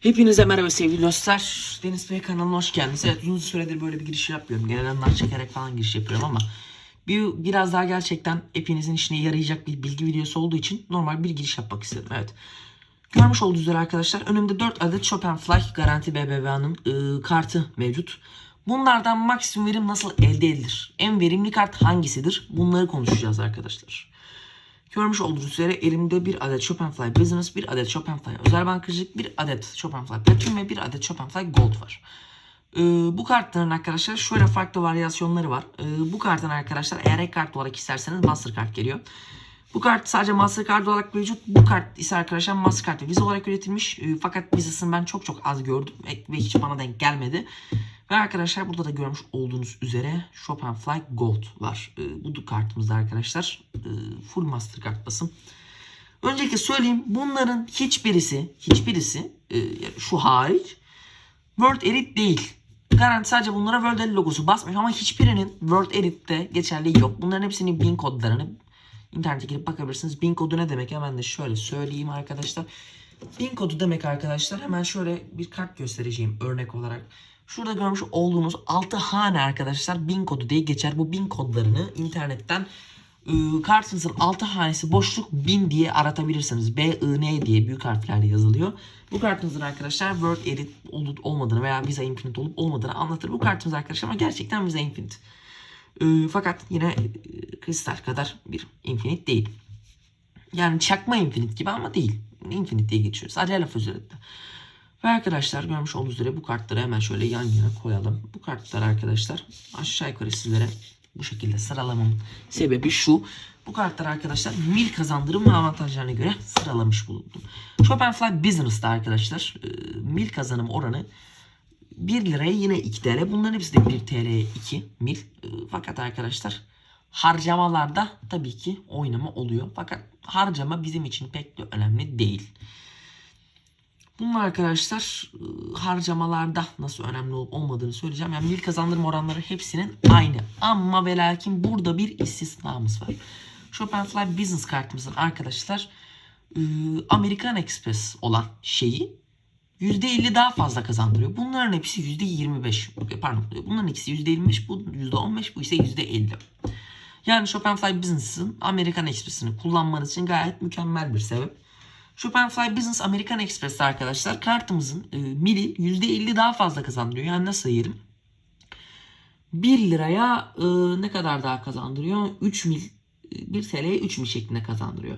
Hepinize merhaba sevgili dostlar. Deniz Bey kanalına hoş geldiniz. Evet uzun süredir böyle bir giriş yapmıyorum. Genel anlar çekerek falan giriş yapıyorum ama bir, biraz daha gerçekten hepinizin işine yarayacak bir bilgi videosu olduğu için normal bir giriş yapmak istedim. Evet. Görmüş olduğunuz üzere arkadaşlar önümde 4 adet Chopin Fly Garanti BBVA'nın ıı, kartı mevcut. Bunlardan maksimum verim nasıl elde edilir? En verimli kart hangisidir? Bunları konuşacağız arkadaşlar. Görmüş olduğunuz üzere elimde bir adet Chopinfly Business, bir adet Chopinfly Özel Bankacılık, bir adet Chopinfly Platinum ve bir adet Chopinfly Gold var. Ee, bu kartların arkadaşlar şöyle farklı varyasyonları var. Ee, bu kartın arkadaşlar eğer kart olarak isterseniz Mastercard geliyor. Bu kart sadece Mastercard olarak mevcut. Bu kart ise arkadaşlar Mastercard ve Visa olarak üretilmiş. Ee, fakat Visa'sını ben çok çok az gördüm ve hiç bana denk gelmedi. Ve arkadaşlar burada da görmüş olduğunuz üzere Chopinfly Gold var. Ee, bu kartımızda arkadaşlar e, full Mastercard basım. Öncelikle söyleyeyim bunların hiçbirisi hiçbirisi e, şu hariç World Elite değil. Garanti sadece bunlara World Elite logosu basmış ama hiçbirinin World Elite'de geçerliği yok. Bunların hepsinin bin kodlarını internete girip bakabilirsiniz. Bin kodu ne demek hemen de şöyle söyleyeyim arkadaşlar. Bin kodu demek arkadaşlar hemen şöyle bir kart göstereceğim örnek olarak. Şurada görmüş olduğunuz 6 hane arkadaşlar bin kodu diye geçer. Bu bin kodlarını internetten ıı, kartınızın 6 hanesi boşluk 1000 diye aratabilirsiniz. B, I, N diye büyük harflerle yazılıyor. Bu kartınızın arkadaşlar Word Edit olup olmadığını veya Visa Infinite olup olmadığını anlatır. Bu kartımız arkadaşlar ama gerçekten Visa Infinite. Ee, fakat yine e, kristal kadar bir Infinite değil. Yani çakma Infinite gibi ama değil. Infinite diye geçiyor. Sadece laf üzerinde. Ve arkadaşlar görmüş olduğunuz üzere bu kartları hemen şöyle yan yana koyalım. Bu kartlar arkadaşlar aşağı yukarı sizlere bu şekilde sıralamamın sebebi şu. Bu kartlar arkadaşlar mil kazandırım avantajlarına göre sıralamış bulundum. Chopinfly Business'ta arkadaşlar e, mil kazanım oranı 1 liraya yine 2 TL. Bunların hepsi de 1 TL'ye 2 mil. E, Fakat arkadaşlar harcamalarda tabii ki oynama oluyor. Fakat harcama bizim için pek de önemli değil. Bunlar arkadaşlar ıı, harcamalarda nasıl önemli olup olmadığını söyleyeceğim. Yani mil kazandırma oranları hepsinin aynı. Ama ve lakin burada bir istisnamız var. Chopinfly Business kartımızın arkadaşlar ıı, American Express olan şeyi %50 daha fazla kazandırıyor. Bunların hepsi %25. Pardon bunların ikisi %25 bu %15 bu ise %50. Yani Chopinfly Business'ın American Express'ini kullanmanız için gayet mükemmel bir sebep. Chopinfly Business American Express'te arkadaşlar kartımızın e, mili %50 daha fazla kazandırıyor. Yani nasıl sayarım? 1 liraya e, ne kadar daha kazandırıyor? 3 mil, e, 1 TL'ye 3 mil şeklinde kazandırıyor.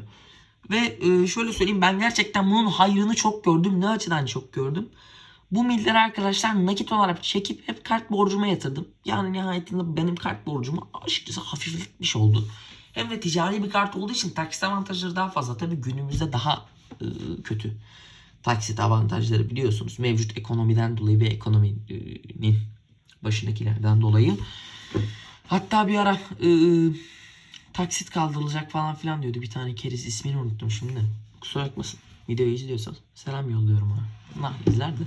Ve e, şöyle söyleyeyim ben gerçekten bunun hayrını çok gördüm. Ne açıdan çok gördüm? Bu milleri arkadaşlar nakit olarak çekip hep kart borcuma yatırdım. Yani nihayetinde benim kart borcumu açıkçası hafifletmiş oldu. Hem de ticari bir kart olduğu için taksit avantajları daha fazla. Tabii günümüzde daha kötü taksit avantajları biliyorsunuz. Mevcut ekonomiden dolayı ve ekonominin başındakilerden dolayı. Hatta bir ara e, taksit kaldırılacak falan filan diyordu. Bir tane keriz ismini unuttum şimdi. Kusura bakmasın. Videoyu izliyorsan selam yolluyorum ona. Nah izlerdi.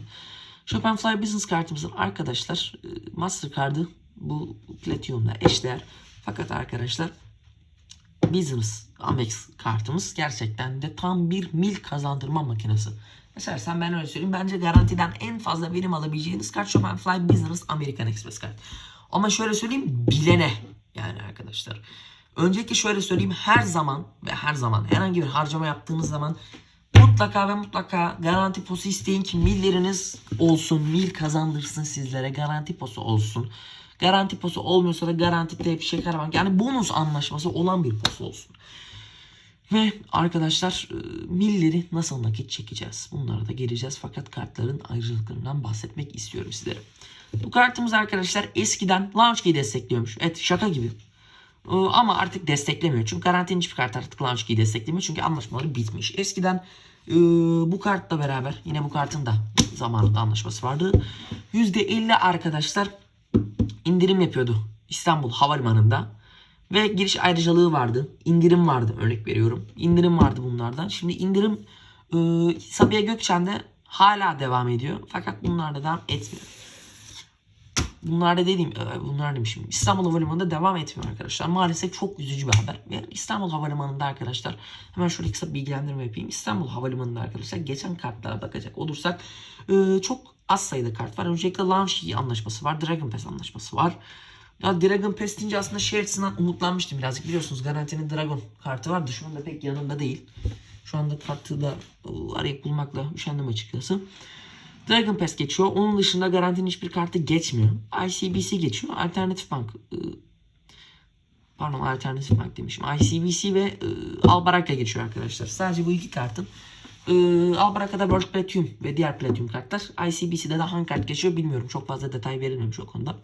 Chopinfly Business kartımızın arkadaşlar e, Mastercard'ı bu Platinum'la eşdeğer. Fakat arkadaşlar Business Amex kartımız gerçekten de tam bir mil kazandırma makinesi. Mesela sen ben öyle söyleyeyim. Bence garantiden en fazla verim alabileceğiniz kart Chopinfly Business American Express kart. Ama şöyle söyleyeyim bilene yani arkadaşlar. Öncelikle şöyle söyleyeyim her zaman ve her zaman herhangi bir harcama yaptığınız zaman mutlaka ve mutlaka garanti posu isteyin ki milleriniz olsun. Mil kazandırsın sizlere garanti posu olsun. Garanti posu olmuyorsa da garanti tep şeker bank yani bonus anlaşması olan bir posu olsun. Ve arkadaşlar e, milleri nasıl nakit çekeceğiz? Bunlara da geleceğiz fakat kartların ayrıcalıklarından bahsetmek istiyorum sizlere. Bu kartımız arkadaşlar eskiden Launch Key destekliyormuş. Evet şaka gibi. Ee, Ama artık desteklemiyor. Çünkü garantinin hiçbir kart artık Launch Key desteklemiyor. Çünkü anlaşmaları bitmiş. Eskiden e, bu kartla beraber yine bu kartın da zamanında anlaşması vardı. %50 arkadaşlar indirim yapıyordu İstanbul Havalimanı'nda. Ve giriş ayrıcalığı vardı. İndirim vardı örnek veriyorum. İndirim vardı bunlardan. Şimdi indirim e, Sabiha Gökçen'de hala devam ediyor. Fakat bunlar da devam etmiyor. bunlar da dediğim e, bunlar demişim. İstanbul Havalimanı'nda devam etmiyor arkadaşlar. Maalesef çok üzücü bir haber. İstanbul Havalimanı'nda arkadaşlar hemen şöyle kısa bilgilendirme yapayım. İstanbul Havalimanı'nda arkadaşlar geçen kartlara bakacak olursak e, çok az sayıda kart var. Öncelikle Launch anlaşması var. Dragon Pass anlaşması var. Ya Dragon Pass deyince aslında şey umutlanmıştım birazcık. Biliyorsunuz garantinin Dragon kartı vardı. Şu anda pek yanımda değil. Şu anda kartı da arayıp bulmakla üşendim açıkçası. Dragon Pass geçiyor. Onun dışında garantinin hiçbir kartı geçmiyor. ICBC geçiyor. Alternatif Bank e, pardon Alternatif Bank demişim. ICBC ve e, Albaraka geçiyor arkadaşlar. Sadece bu iki kartın e, Albaraka'da World Platinum ve diğer Platinum kartlar. ICBC'de de hangi kart geçiyor bilmiyorum. Çok fazla detay verilmemiş o konuda.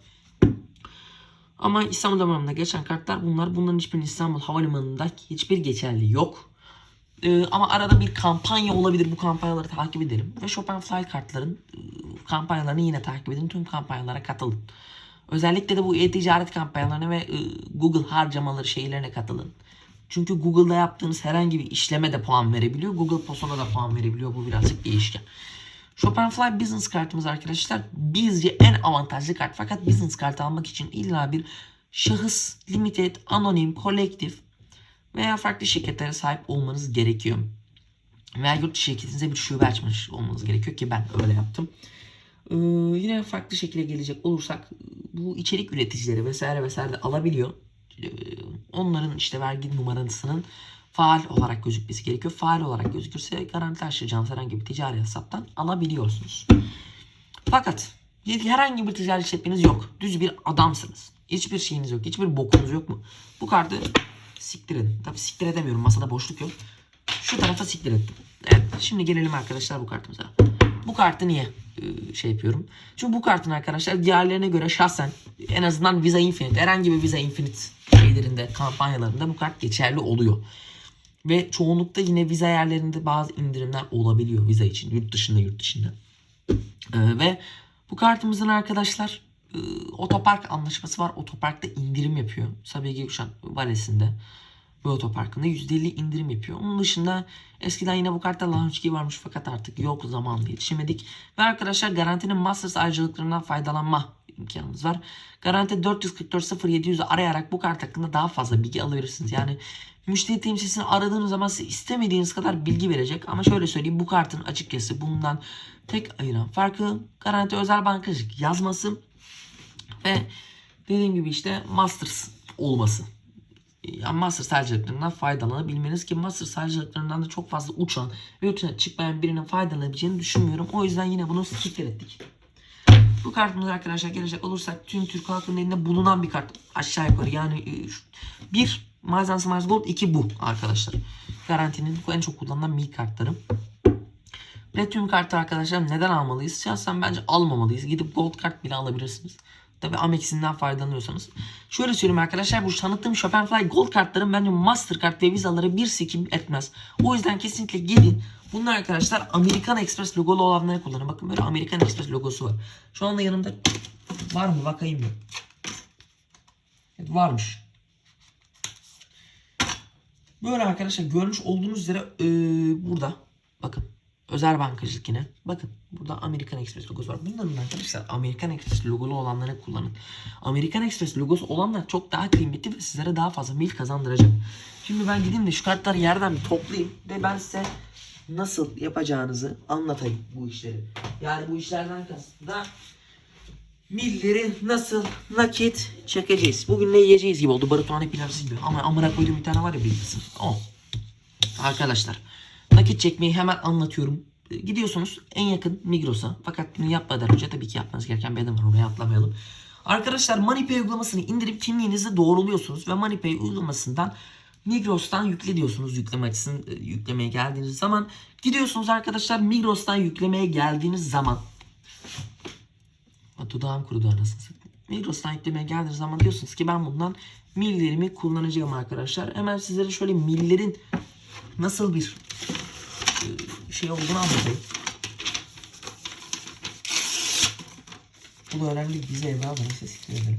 Ama İstanbul Havalimanı'nda geçen kartlar bunlar. Bunların hiçbirinin İstanbul Havalimanı'nda hiçbir geçerli yok. Ee, ama arada bir kampanya olabilir. Bu kampanyaları takip edelim. Ve Chopin Fly kartların e, kampanyalarını yine takip edin. Tüm kampanyalara katılın. Özellikle de bu e-ticaret kampanyalarına ve e, Google harcamaları şeylerine katılın. Çünkü Google'da yaptığınız herhangi bir işleme de puan verebiliyor. Google Post'a da puan verebiliyor. Bu birazcık değişken. Shopify Business kartımız arkadaşlar bizce en avantajlı kart. Fakat business kartı almak için illa bir şahıs, limited, anonim, kolektif veya farklı şirketlere sahip olmanız gerekiyor. Veya yurt dışı şirketinize bir şube açmış olmanız gerekiyor ki ben öyle yaptım. Ee, yine farklı şekilde gelecek olursak bu içerik üreticileri vesaire vesaire de alabiliyor. Ee, onların işte vergi numarasının faal olarak gözükmesi gerekiyor. Faal olarak gözükürse garanti açacağınız herhangi bir ticari hesaptan alabiliyorsunuz. Fakat herhangi bir ticari işletmeniz yok. Düz bir adamsınız. Hiçbir şeyiniz yok. Hiçbir bokunuz yok mu? Bu kartı siktir edin. Tabi siktir edemiyorum. Masada boşluk yok. Şu tarafa siktir ettim. Evet. Şimdi gelelim arkadaşlar bu kartımıza. Bu kartı niye e, şey yapıyorum? Çünkü bu kartın arkadaşlar diğerlerine göre şahsen en azından Visa Infinite herhangi bir Visa Infinite şeylerinde kampanyalarında bu kart geçerli oluyor. Ve çoğunlukta yine vize yerlerinde bazı indirimler olabiliyor vize için. Yurt dışında yurt dışında. Ee, ve bu kartımızın arkadaşlar e, otopark anlaşması var. Otoparkta indirim yapıyor. Sabiha Gökçen Valesi'nde ve otoparkında %50 indirim yapıyor. Onun dışında eskiden yine bu kartta launch key varmış fakat artık yok zamanla yetişemedik. Ve arkadaşlar garantinin Masters ayrıcalıklarından faydalanma imkanınız var. Garanti 444 0700'ü arayarak bu kart hakkında daha fazla bilgi alabilirsiniz. Yani müşteri temsilcisini aradığınız zaman size istemediğiniz kadar bilgi verecek. Ama şöyle söyleyeyim bu kartın açıkçası bundan tek ayıran farkı garanti özel bankacılık yazması ve dediğim gibi işte Masters olması. Yani Masters tercihlerinden faydalanabilmeniz ki Masters tercihlerinden de çok fazla uçan ve yurt çıkmayan birinin faydalanabileceğini düşünmüyorum. O yüzden yine bunu skip ettik. Bu kartımız arkadaşlar gelecek olursak tüm Türk halkının elinde bulunan bir kart. Aşağı yukarı yani e, bir Mazen Smiles Gold 2 bu arkadaşlar. Garantinin en çok kullanılan mi kartları. Platinum kartı arkadaşlar neden almalıyız? Şahsen bence almamalıyız. Gidip gold kart bile alabilirsiniz. Tabi Amex'inden faydalanıyorsanız. Şöyle söyleyeyim arkadaşlar bu tanıttığım Shopify Gold kartların bence Mastercard ve Visa'ları bir sikim etmez. O yüzden kesinlikle gidin. Bunlar arkadaşlar Amerikan Express logolu olanları kullanın. Bakın böyle Amerikan Express logosu var. Şu anda yanımda var mı bakayım mı? Evet, varmış. Böyle arkadaşlar görmüş olduğunuz üzere ee, burada bakın özel bankacılık yine. Bakın burada American Express logosu var. Bunların arkadaşlar American Express logolu olanları kullanın. American Express logosu olanlar çok daha kıymetli ve sizlere daha fazla mil kazandıracak. Şimdi ben gideyim de şu kartları yerden bir toplayayım ve ben size nasıl yapacağınızı anlatayım bu işleri. Yani bu işlerden kastında milleri nasıl nakit çekeceğiz. Bugün ne yiyeceğiz gibi oldu. Barutane pilavsız gibi. Ama amına koyduğum bir tane var ya bilirsin. O. Arkadaşlar nakit çekmeyi hemen anlatıyorum. Gidiyorsunuz en yakın Migros'a. Fakat bunu yapmadan önce tabii ki yapmanız gereken bir adım var. Oraya atlamayalım. Arkadaşlar MoneyPay uygulamasını indirip kimliğinizi doğruluyorsunuz ve MoneyPay uygulamasından Migros'tan yükle diyorsunuz yükleme açısını yüklemeye geldiğiniz zaman. Gidiyorsunuz arkadaşlar Migros'tan yüklemeye geldiğiniz zaman. Dudağım kurudu anasını satayım. Migros'tan yüklemeye geldiğiniz zaman diyorsunuz ki ben bundan millerimi kullanacağım arkadaşlar. Hemen sizlere şöyle millerin nasıl bir e, şey olduğunu anlatayım. Bu da önemli bize evladım size siktir ederim.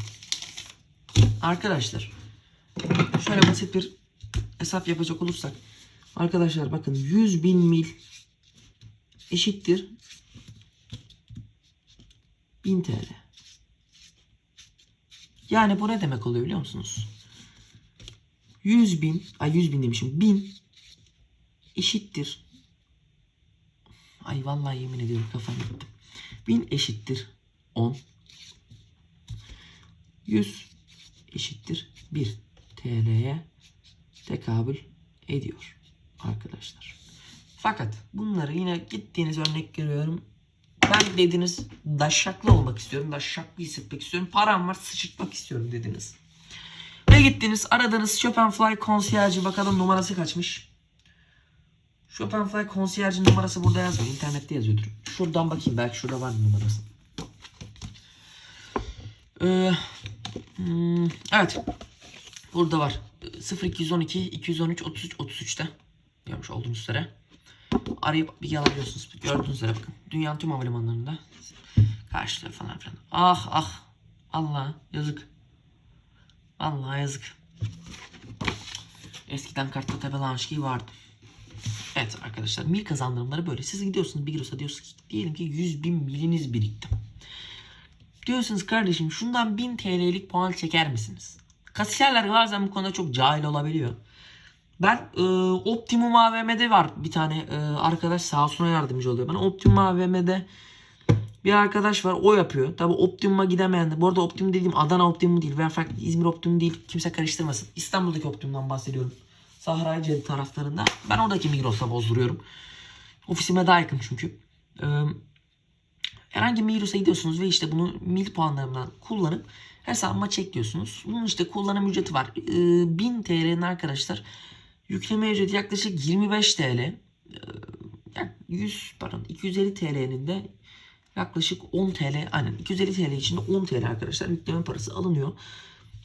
Arkadaşlar şöyle basit bir hesap yapacak olursak arkadaşlar bakın 100 bin mil eşittir 1000 TL. Yani bu ne demek oluyor biliyor musunuz? 100 bin, ay 100 bin demişim. 1000 eşittir. Ay vallahi yemin ediyorum kafam gitti. 1000 eşittir 10. 100 eşittir 1 TL'ye tekabül ediyor arkadaşlar. Fakat bunları yine gittiğiniz örnek görüyorum. Ben dediniz daşşaklı olmak istiyorum. Daşşaklı hissetmek istiyorum. Param var sıçırtmak istiyorum dediniz. Ve gittiniz aradınız Chopinfly konsiyerci bakalım numarası kaçmış. Chopinfly konsiyerci numarası burada yazmıyor. İnternette yazıyordur. Şuradan bakayım belki şurada var numarası. Ee, hmm, evet. Burada var. 0212 213 33 33'te. Görmüş olduğunuz üzere. Arayıp bilgi alabiliyorsunuz. Gördüğünüz üzere bakın. Dünyanın tüm havalimanlarında karşılıyor falan filan. Ah ah. Allah yazık. Allah yazık. Eskiden kartta tabi launch vardı. Evet arkadaşlar mil kazandırımları böyle. Siz gidiyorsunuz bir Giros'a diyorsunuz ki diyelim ki 100 bin miliniz birikti. Diyorsunuz kardeşim şundan 1000 TL'lik puan çeker misiniz? Kasiyerler bazen bu konuda çok cahil olabiliyor. Ben e, Optimum AVM'de var bir tane e, arkadaş sağ olsun yardımcı oluyor. Ben Optimum AVM'de bir arkadaş var o yapıyor. Tabi Optimum'a gidemeyen de. Bu arada Optimum dediğim Adana Optimum değil veya farklı İzmir Optimum değil. Kimse karıştırmasın. İstanbul'daki Optimum'dan bahsediyorum. Sahra Cedi taraflarında. Ben oradaki Migros'la bozduruyorum. Ofisime daha yakın çünkü. Ee, herhangi Migros'a gidiyorsunuz ve işte bunu mil puanlarından kullanıp hesabıma çekliyorsunuz. Bunun işte kullanım ücreti var. Ee, 1000 TL'nin arkadaşlar yükleme ücreti yaklaşık 25 TL. Ee, yani 100 pardon 250 TL'nin de yaklaşık 10 TL aynen 250 TL içinde 10 TL arkadaşlar yükleme parası alınıyor.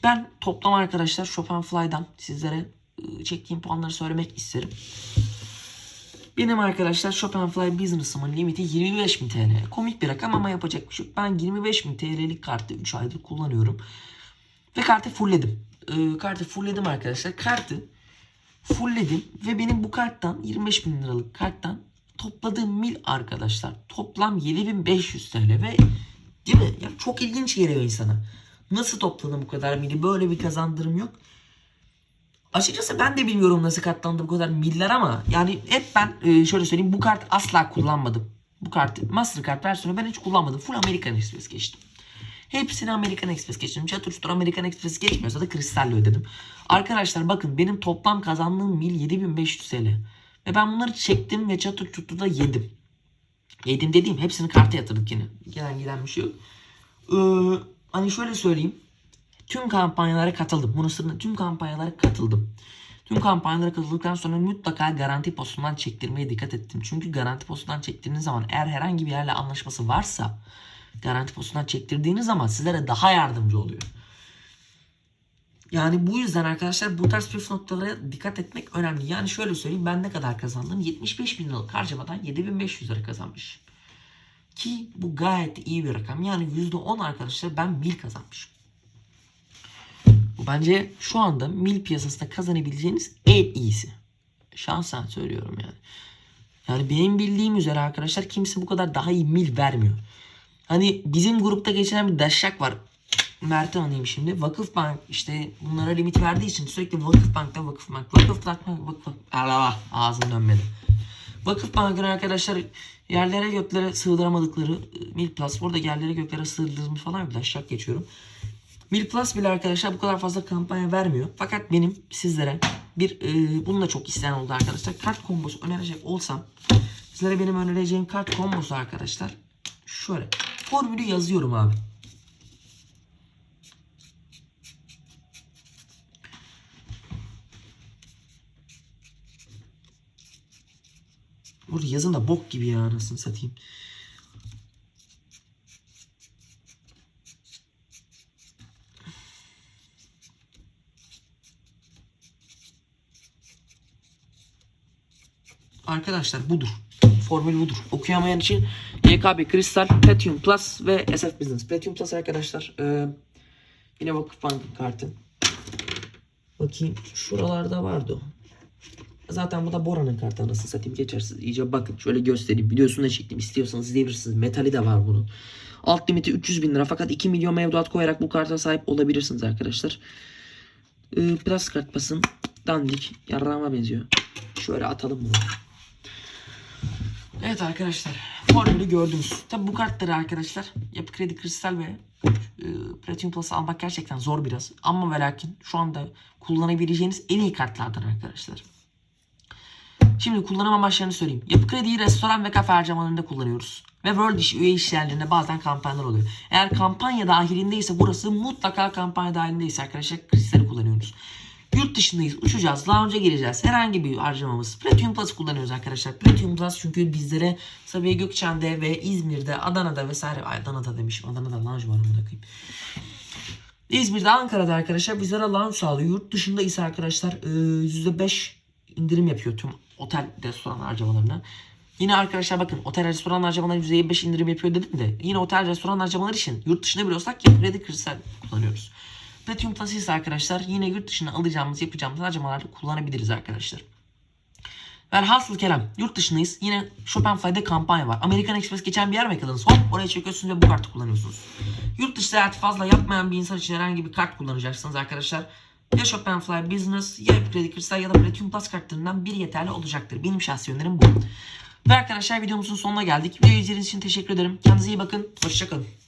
Ben toplam arkadaşlar Shopify'dan sizlere ıı, çektiğim puanları söylemek isterim. Benim arkadaşlar Shopify Business'ımın limiti 25.000 TL. Komik bir rakam ama yapacak bir şey yok. Ben 25.000 TL'lik kartı 3 aydır kullanıyorum. Ve kartı fullledim. Ee, kartı fullledim arkadaşlar. Kartı fullledim ve benim bu karttan 25 bin liralık karttan topladığım mil arkadaşlar toplam 7500 TL ve değil mi? Ya çok ilginç geliyor insana. Nasıl topladım bu kadar mili? Böyle bir kazandırım yok. Açıkçası ben de bilmiyorum nasıl katlandı bu kadar miller ama yani hep ben e, şöyle söyleyeyim bu kart asla kullanmadım. Bu kartı Mastercard versiyonu ben hiç kullanmadım. Full American Express geçtim. Hepsini American Express geçtim. Çatır American Express geçmiyorsa da kristalle ödedim. Arkadaşlar bakın benim toplam kazandığım mil 7500 TL. Ve ben bunları çektim ve çatır çutur da yedim. Yedim dediğim hepsini karta yatırdık yine. Gelen giden bir şey yok. Ee, hani şöyle söyleyeyim. Tüm kampanyalara katıldım. Bunun sırrında tüm kampanyalara katıldım. Tüm kampanyalara katıldıktan sonra mutlaka garanti postundan çektirmeye dikkat ettim. Çünkü garanti postundan çektirdiğiniz zaman eğer herhangi bir yerle anlaşması varsa garanti postundan çektirdiğiniz zaman sizlere daha yardımcı oluyor. Yani bu yüzden arkadaşlar bu tarz püf noktalara dikkat etmek önemli. Yani şöyle söyleyeyim ben ne kadar kazandım? 75 bin liralık harcamadan 7500 lira kazanmış. Ki bu gayet iyi bir rakam. Yani %10 arkadaşlar ben mil kazanmışım. Bu bence şu anda mil piyasasında kazanabileceğiniz en iyisi. Şansen söylüyorum yani. Yani benim bildiğim üzere arkadaşlar kimse bu kadar daha iyi mil vermiyor. Hani bizim grupta geçen bir daşşak var. Mert'i anayım şimdi. Vakıfbank işte bunlara limit verdiği için sürekli Vakıfbank'ta Vakıfbank, Vakıfbank, Vakıfbank. Allah ağzım dönmedi. Vakıfbank'ın arkadaşlar yerlere göklere sığdıramadıkları Mil Plus. Burada yerlere göklere sığdırdığımız falan bir daşşak geçiyorum. Mil Plus bile arkadaşlar bu kadar fazla kampanya vermiyor. Fakat benim sizlere bir e, bunu da çok isteyen oldu arkadaşlar. Kart kombosu önerecek olsam sizlere benim önereceğim kart kombosu arkadaşlar şöyle formülü yazıyorum abi. Burada yazın da bok gibi ya anasını satayım. Arkadaşlar budur. Formül budur. Okuyamayan için YKB Kristal, Platinum Plus ve SF Business. Platinum Plus arkadaşlar e, yine Vakıfbank'ın kartı. Bakayım şuralarda vardı. Zaten bu da Bora'nın kartı anasını satayım geçersiz. İyice bakın şöyle göstereyim. Videosunu da çektim. İstiyorsanız izleyebilirsiniz. Metali de var bunun. Alt limiti 300 bin lira fakat 2 milyon mevduat koyarak bu karta sahip olabilirsiniz arkadaşlar. Ee, plus kart basın. Dandik. Yarrağıma benziyor. Şöyle atalım bunu. Evet arkadaşlar. Formülü gördünüz. Tabi bu kartları arkadaşlar Yapı Kredi Kristal ve e, Platinum Plus'ı almak gerçekten zor biraz. Ama ve lakin şu anda kullanabileceğiniz en iyi kartlardan arkadaşlar. Şimdi kullanım amaçlarını söyleyeyim. Yapı krediyi restoran ve kafe harcamalarında kullanıyoruz. Ve World iş üye işlerinde bazen kampanyalar oluyor. Eğer kampanya dahilindeyse burası mutlaka kampanya dahilindeyse arkadaşlar kristali kullanıyoruz. Yurt dışındayız. Uçacağız. Lounge'a gireceğiz. Herhangi bir harcamamız. Platinum Plus kullanıyoruz arkadaşlar. Platinum Plus çünkü bizlere Sabiha Gökçen'de ve İzmir'de, Adana'da vesaire. Adana'da demişim. Adana'da lounge var amına koyayım. İzmir'de, Ankara'da arkadaşlar bizlere lounge sağlıyor. Yurt dışında ise arkadaşlar e, %5 indirim yapıyor tüm otel restoran harcamalarına. Yine arkadaşlar bakın otel restoran harcamaları %25 indirim yapıyor dedim de yine otel restoran harcamaları için yurt dışında bile olsak ya kredi kristal kullanıyoruz. Platinum Plus ise arkadaşlar yine yurt dışına alacağımız yapacağımız harcamalarda kullanabiliriz arkadaşlar. Velhasıl kelam yurt dışındayız. Yine Shopify'de kampanya var. American Express geçen bir yer mi yakaladınız? Hop oraya çekiyorsunuz ve bu kartı kullanıyorsunuz. Yurt dışı seyahati fazla yapmayan bir insan için herhangi bir kart kullanacaksınız arkadaşlar. Ya Shopify Business ya Kredi Kristal ya da Platinum Plus kartlarından biri yeterli olacaktır. Benim şahsi önerim bu. Ve arkadaşlar videomuzun sonuna geldik. Video izlediğiniz için teşekkür ederim. Kendinize iyi bakın. Hoşçakalın.